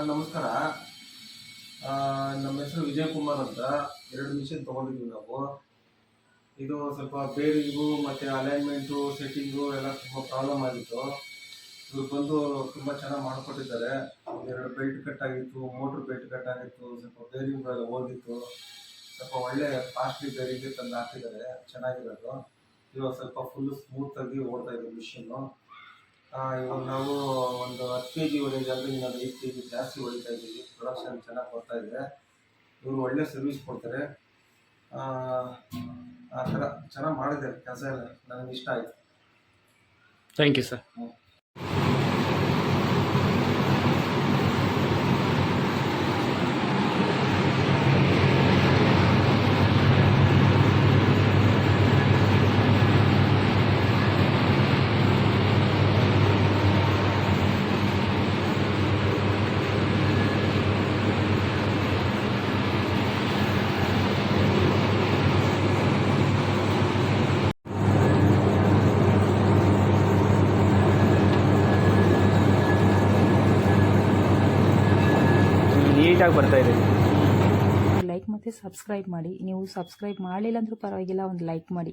Sir, ನಮಸ್ಕಾರ. ನಮ್ಮ ಹೆಸರು ವಿಜಯ್ ಕುಮಾರ್ ಅಂತ. ಎರಡು ಮಿಷನ್ ತೊಗೊಂಡಿದ್ವಿ ನಾವು. ಇದು ಸ್ವಲ್ಪ ಬೇರಿಂಗು ಮತ್ತು ಅಲೈನ್ಮೆಂಟು ಸೆಟ್ಟಿಂಗು ಎಲ್ಲ ತುಂಬ ಪ್ರಾಬ್ಲಮ್ ಆಗಿತ್ತು. ಇವ್ರು ಬಂದು ತುಂಬ ಚೆನ್ನಾಗಿ ಮಾಡಿಕೊಟ್ಟಿದ್ದಾರೆ. ಎರಡು ಬೆಲ್ಟ್ ಕಟ್ ಆಗಿತ್ತು ಮೋಟ್ರ್ ಬೆಲ್ಟ್ ಕಟ್ ಆಗಿತ್ತು, ಸ್ವಲ್ಪ ಬೇರಿಂಗ್ಗಳೆಲ್ಲ ಓದಿತ್ತು ಸ್ವಲ್ಪ ಒಳ್ಳೆ ಕಾಸ್ಟ್ಲಿ ಬೇರಿಂಗ್ ತಂದು ಹಾಕಿದ್ದಾರೆ. ಚೆನ್ನಾಗಿರೋದು. ಇವಾಗ ಸ್ವಲ್ಪ ಫುಲ್ಲು ಸ್ಮೂತಾಗಿ ಓಡ್ತಾ ಇದೆ ಮಿಷಿನ್ನು ಇವಾಗ ನಾವು ಒಂದು ಹತ್ತು ಕೆ ಜಿ ಹೊಡೆಯೋದಾದ್ರೆ ಇನ್ನೊಂದು ಐದು ಕೆ ಜಿ ಜಾಸ್ತಿ ಹೊಡಿತಾ ಇದ್ದೀವಿ. ಪ್ರೊಡಕ್ಷನ್ ಚೆನ್ನಾಗಿ ಬರ್ತಾ ಇದೆ. ಇವರು ಒಳ್ಳೆ ಸರ್ವಿಸ್ ಕೊಡ್ತಾರೆ. ಆ ಆ ಥರ ಚೆನ್ನಾಗಿ ಮಾಡಿದ್ದಾರೆ. ಕೆಲಸ ಎಲ್ಲ. ನನಗೆ ಇಷ್ಟ ಆಯಿತು ಥ್ಯಾಂಕ್ ಯು ಸರ್ ನೀಟಾಗಿ ಬರ್ತಾ ಇದೆ. ಲೈಕ್ ಮತ್ತು ಸಬ್ಸ್ಕ್ರೈಬ್ ಮಾಡಿ. ನೀವು ಸಬ್ಸ್ಕ್ರೈಬ್ ಮಾಡಲಿಲ್ಲ ಅಂದರೂ ಪರವಾಗಿಲ್ಲ, ಒಂದು ಲೈಕ್ ಮಾಡಿ.